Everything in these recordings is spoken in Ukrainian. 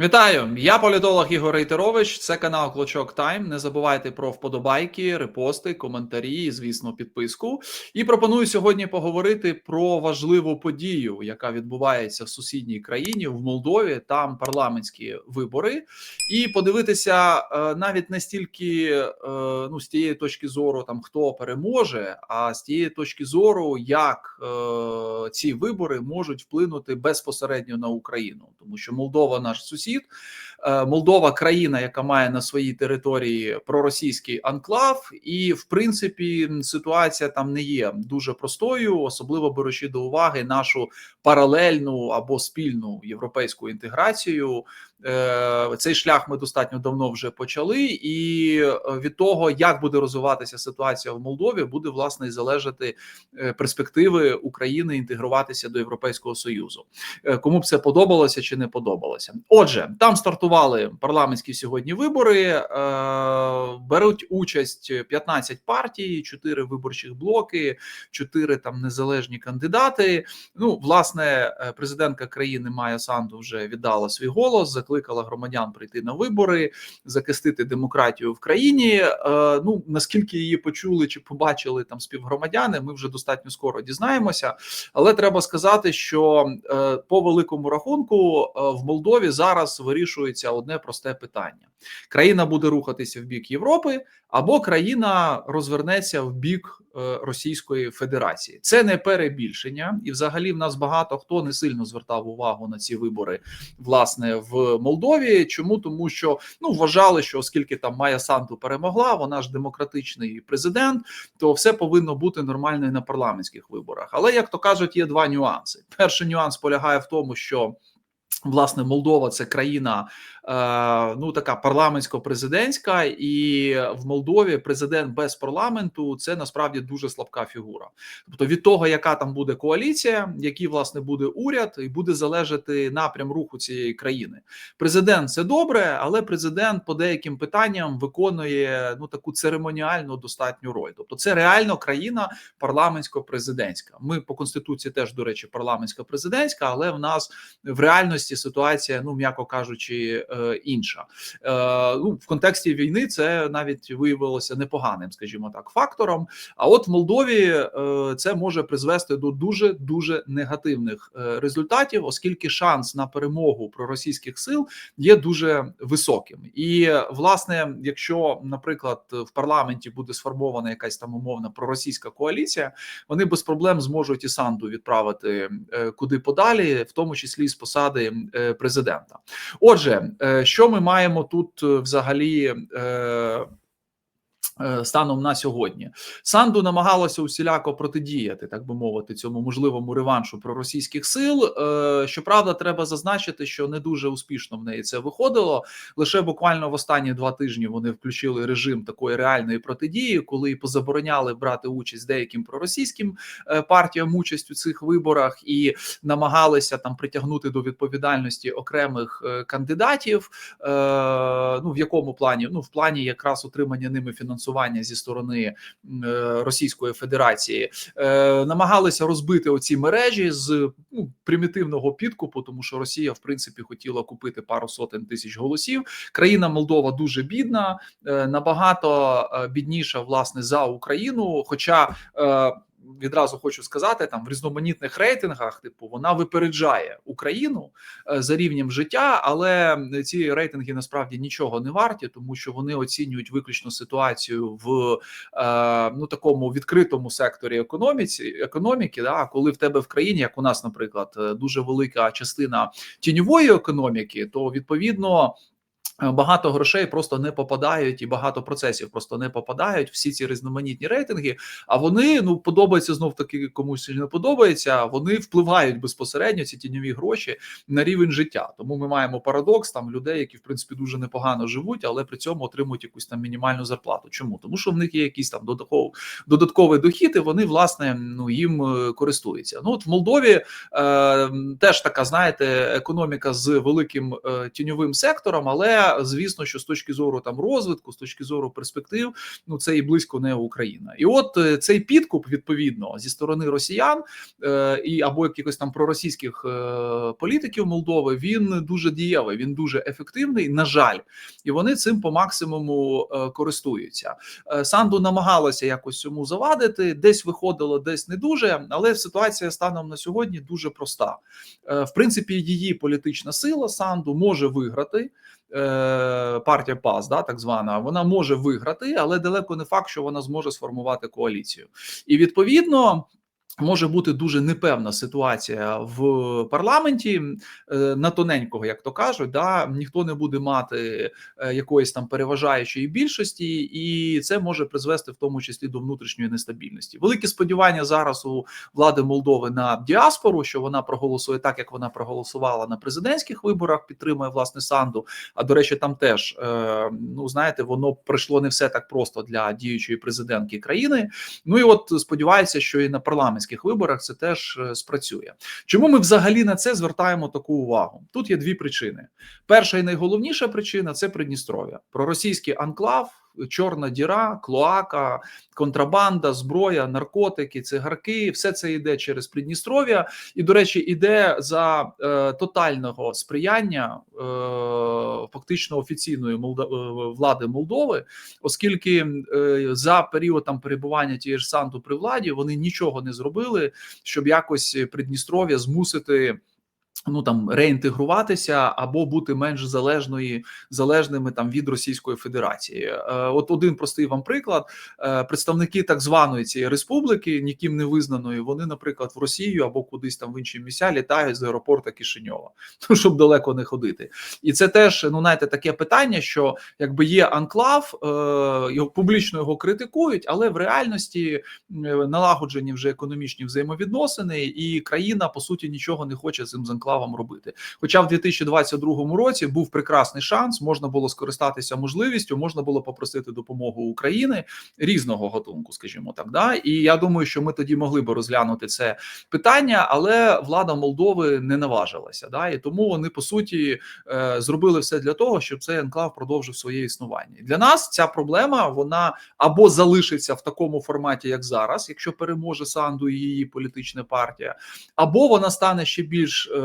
Вітаю, я політолог Ігор Рейтерович. Це канал Клочок Тайм. Не забувайте про вподобайки, репости, коментарі, і, звісно, підписку. І пропоную сьогодні поговорити про важливу подію, яка відбувається в сусідній країні в Молдові. Там парламентські вибори, і подивитися е, навіть не стільки е, ну з тієї точки зору, там хто переможе, а з тієї точки зору, як е, ці вибори можуть вплинути безпосередньо на Україну, тому що Молдова наш сусід. Е, Молдова країна, яка має на своїй території проросійський анклав, і в принципі ситуація там не є дуже простою, особливо беручи до уваги нашу паралельну або спільну європейську інтеграцію. Е, цей шлях ми достатньо давно вже почали, і е, від того, як буде розвиватися ситуація в Молдові, буде власне і залежати перспективи України інтегруватися до Європейського союзу. Кому б це подобалося чи не подобалося? Отже, там стартували парламентські сьогодні вибори. Беруть участь 15 партій, 4 виборчих блоки, 4 там незалежні кандидати. Ну, власне, президентка країни Майя Санду вже віддала свій голос, закликала громадян прийти на вибори, захистити демократію в країні. Ну наскільки її почули чи побачили там співгромадяни, ми вже достатньо скоро дізнаємося. Але треба сказати, що по великому рахунку в Молдові зараз вирішується одне просте питання: країна буде рухатися в бік Європи, або країна розвернеться в бік е, Російської Федерації. Це не перебільшення, і взагалі в нас багато хто не сильно звертав увагу на ці вибори, власне, в Молдові. Чому тому, що ну вважали, що оскільки там Майя Санту перемогла, вона ж демократичний президент, то все повинно бути нормально і на парламентських виборах. Але як то кажуть, є два нюанси. Перший нюанс полягає в тому, що Власне, Молдова це країна ну така парламентсько-президентська, і в Молдові президент без парламенту це насправді дуже слабка фігура. Тобто від того, яка там буде коаліція, який власне буде уряд, і буде залежати напрям руху цієї країни. Президент це добре, але президент по деяким питанням виконує ну таку церемоніальну достатню роль. Тобто, це реально країна парламентсько-президентська. Ми по конституції теж до речі, парламентсько-президентська, але в нас в реальності ситуація, ну м'яко кажучи. Е, інша. Е, ну в контексті війни це навіть виявилося непоганим, скажімо так, фактором. А от в Молдові е, це може призвести до дуже дуже негативних результатів, оскільки шанс на перемогу проросійських сил є дуже високим. І власне, якщо, наприклад, в парламенті буде сформована якась там умовна проросійська коаліція, вони без проблем зможуть і Санду відправити куди подалі, в тому числі з посади президента. Отже, що ми маємо тут е, взагалі? Е, станом на сьогодні Санду намагалася усіляко протидіяти, так би мовити, цьому можливому реваншу проросійських сил. Е, щоправда, треба зазначити, що не дуже успішно в неї це виходило. Лише буквально в останні два тижні вони включили режим такої реальної протидії, коли позабороняли брати участь деяким проросійським е, партіям участь у цих виборах і намагалися там притягнути до відповідальності окремих кандидатів. Ну в якому плані? Ну в плані якраз отримання ними фінансування фінансування зі сторони е, Російської Федерації, е, намагалися розбити оці мережі з ну, примітивного підкупу, тому що Росія, в принципі, хотіла купити пару сотень тисяч голосів. Країна Молдова дуже бідна, е, набагато бідніша власне за Україну. Хоча відразу хочу сказати, там в різноманітних рейтингах, типу, вона випереджає Україну е, за рівнем життя, але ці рейтинги насправді нічого не варті, тому що вони оцінюють виключно ситуацію в е, ну такому відкритому секторі економіці економіки. Да, коли в тебе в країні, як у нас, наприклад, е, дуже велика частина тіньової економіки, то відповідно багато грошей просто не попадають, і багато процесів просто не попадають. Всі ці різноманітні рейтинги. А вони ну подобаються знов таки комусь не подобається. Вони впливають безпосередньо ці тіньові гроші на рівень життя. Тому ми маємо парадокс там людей, які в принципі дуже непогано живуть, але при цьому отримують якусь там мінімальну зарплату. Чому тому, що в них є якийсь там додатковий додатковий дохід, і вони власне ну їм е, користуються. Ну от в Молдові е, теж така, знаєте, економіка з великим е, тіньовим сектором, але Звісно, що з точки зору там розвитку, з точки зору перспектив, ну це і близько не Україна. І от е, цей підкуп відповідно зі сторони росіян е, і або якихось там проросійських е, політиків Молдови, він дуже дієвий, він дуже ефективний. На жаль, і вони цим по максимуму користуються. Санду намагалася якось цьому завадити, десь виходило, десь не дуже. Але ситуація станом на сьогодні дуже проста. В принципі, її політична сила Санду може виграти. Е, Партія ПАС, да, так звана, вона може виграти, але далеко не факт, що вона зможе сформувати коаліцію. І відповідно може бути дуже непевна ситуація в парламенті е, на тоненького, як то кажуть, да ніхто не буде мати е, якоїсь там переважаючої більшості, і це може призвести в тому числі до внутрішньої нестабільності. Великі сподівання зараз у влади Молдови на діаспору, що вона проголосує так, як вона проголосувала на президентських виборах, підтримує власне Санду. А до речі, там теж е, ну знаєте, воно пройшло не все так просто для діючої президентки країни. Ну і от сподіваюся, що і на парламентських виборах це теж е, спрацює. Чому ми взагалі на це звертаємо таку увагу? Тут є дві причини. Перша і найголовніша причина це Придністров'я, проросійський анклав. Чорна діра, клоака, контрабанда, зброя, наркотики, цигарки все це йде через Придністров'я, і, до речі, йде за е, тотального сприяння е, фактично офіційної Молда... е, влади Молдови, оскільки е, за період там перебування тієї ж Санту при владі вони нічого не зробили, щоб якось Придністров'я змусити. Ну там реінтегруватися або бути менш залежної залежними там від Російської Федерації. Е, От один простий вам приклад: Е, представники так званої цієї республіки, ніким не визнаної, вони, наприклад, в Росію або кудись там в інші місця літають з аеропорта Кишиньова, ну, щоб далеко не ходити. І це теж ну знаєте, таке питання, що якби є анклав, е, його публічно його критикують, але в реальності е, налагоджені вже економічні взаємовідносини, і країна по суті нічого не хоче з цим анклавом робити. Хоча в 2022 році був прекрасний шанс, можна було скористатися можливістю, можна було попросити допомогу України різного готунку, скажімо так. Да? І я думаю, що ми тоді могли би розглянути це питання, але влада Молдови не наважилася. Да? І тому вони по суті е, зробили все для того, щоб цей анклав продовжив своє існування. Для нас ця проблема вона або залишиться в такому форматі, як зараз, якщо переможе Санду і її політична партія, або вона стане ще більш е,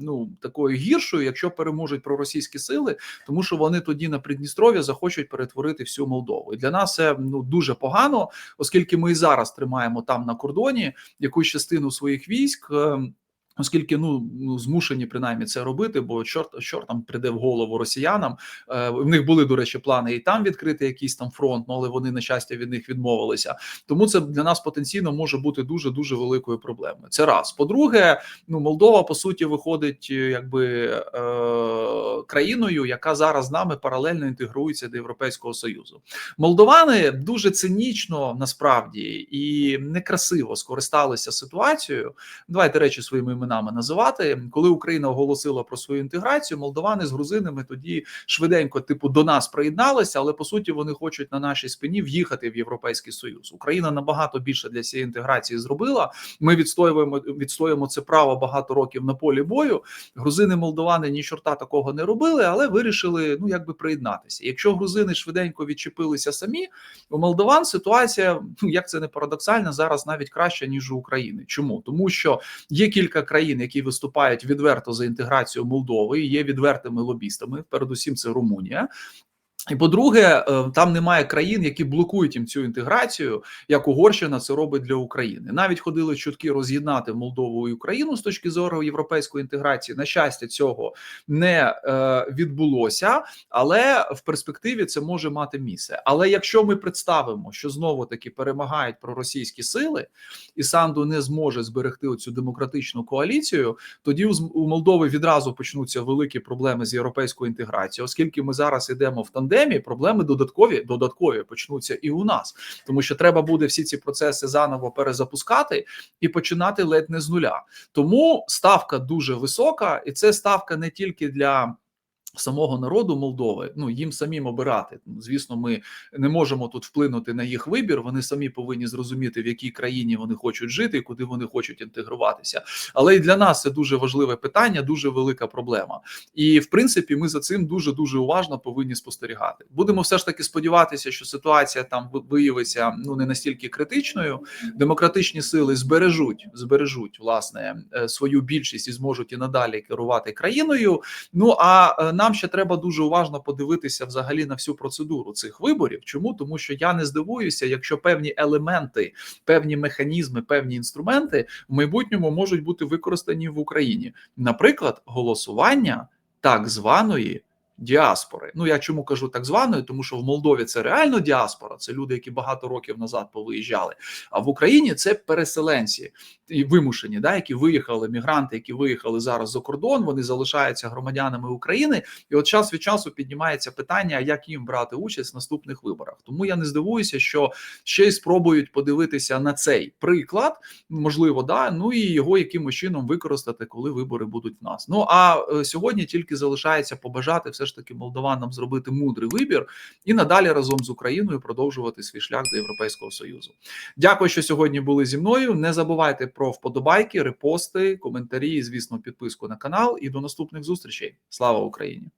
ну такою гіршою, якщо переможуть проросійські сили, тому що вони тоді на Придністров'я захочуть перетворити всю Молдову. І для нас це ну дуже погано, оскільки ми і зараз тримаємо там на кордоні якусь частину своїх військ. Оскільки ну, ну змушені принаймні це робити, бо чорт чорт там прийде в голову росіянам. Е, в них були до речі плани і там відкрити якийсь там фронт, ну, але вони на щастя від них відмовилися. Тому це для нас потенційно може бути дуже дуже великою проблемою. Це раз. По-друге, ну Молдова по суті виходить, е, якби е, країною, яка зараз з нами паралельно інтегрується до Європейського союзу. Молдовани дуже цинічно насправді і некрасиво скористалися ситуацією. Давайте речі своїми іменами називати. Коли Україна оголосила про свою інтеграцію, молдовани з грузинами тоді швиденько, типу, до нас приєдналися, але по суті вони хочуть на нашій спині в'їхати в Європейський Союз. Україна набагато більше для цієї інтеграції зробила. Ми відстоюємо відстоюємо це право багато років на полі бою. Грузини, молдовани ні чорта такого не робили, але вирішили ну якби приєднатися. Якщо грузини швиденько відчепилися самі, у молдован ситуація, ну як це не парадоксально, зараз навіть краща ніж у України. Чому тому, що є кілька країн, які виступають відверто за інтеграцію Молдови, і є відвертими лобістами. Передусім, це Румунія. І по-друге, е, там немає країн, які блокують їм цю інтеграцію, як Угорщина це робить для України. Навіть ходили чутки роз'єднати Молдову і Україну з точки зору європейської інтеграції. На щастя, цього не е, відбулося, але в перспективі це може мати місце. Але якщо ми представимо, що знову таки перемагають проросійські сили, і Санду не зможе зберегти оцю демократичну коаліцію, тоді у, Молдови відразу почнуться великі проблеми з європейською інтеграцією, оскільки ми зараз йдемо в тандемі, проблеми додаткові додаткові почнуться і у нас, тому що треба буде всі ці процеси заново перезапускати і починати ледь не з нуля. Тому ставка дуже висока, і це ставка не тільки для. Самого народу Молдови, ну їм самим обирати. Звісно, ми не можемо тут вплинути на їх вибір. Вони самі повинні зрозуміти, в якій країні вони хочуть жити, і куди вони хочуть інтегруватися. Але і для нас це дуже важливе питання, дуже велика проблема. І в принципі, ми за цим дуже дуже уважно повинні спостерігати. Будемо все ж таки сподіватися, що ситуація там виявиться ну не настільки критичною. Демократичні сили збережуть, збережуть власне е, свою більшість і зможуть і надалі керувати країною. Ну а е, нам ще треба дуже уважно подивитися взагалі на всю процедуру цих виборів. Чому тому, що я не здивуюся, якщо певні елементи, певні механізми, певні інструменти в майбутньому можуть бути використані в Україні, наприклад, голосування так званої. Діаспори, ну я чому кажу так званою, тому що в Молдові це реально діаспора, це люди, які багато років назад повиїжджали. А в Україні це переселенці і вимушені, да, які виїхали, мігранти, які виїхали зараз за кордон, вони залишаються громадянами України, і от час від часу піднімається питання, як їм брати участь в наступних виборах. Тому я не здивуюся, що ще й спробують подивитися на цей приклад, можливо, да, ну і його якимось чином використати, коли вибори будуть в нас. Ну а е, сьогодні тільки залишається побажати все ж таки молдованам зробити мудрий вибір і надалі разом з Україною продовжувати свій шлях до Європейського союзу. Дякую, що сьогодні були зі мною. Не забувайте про вподобайки, репости, коментарі, звісно, підписку на канал. І до наступних зустрічей. Слава Україні!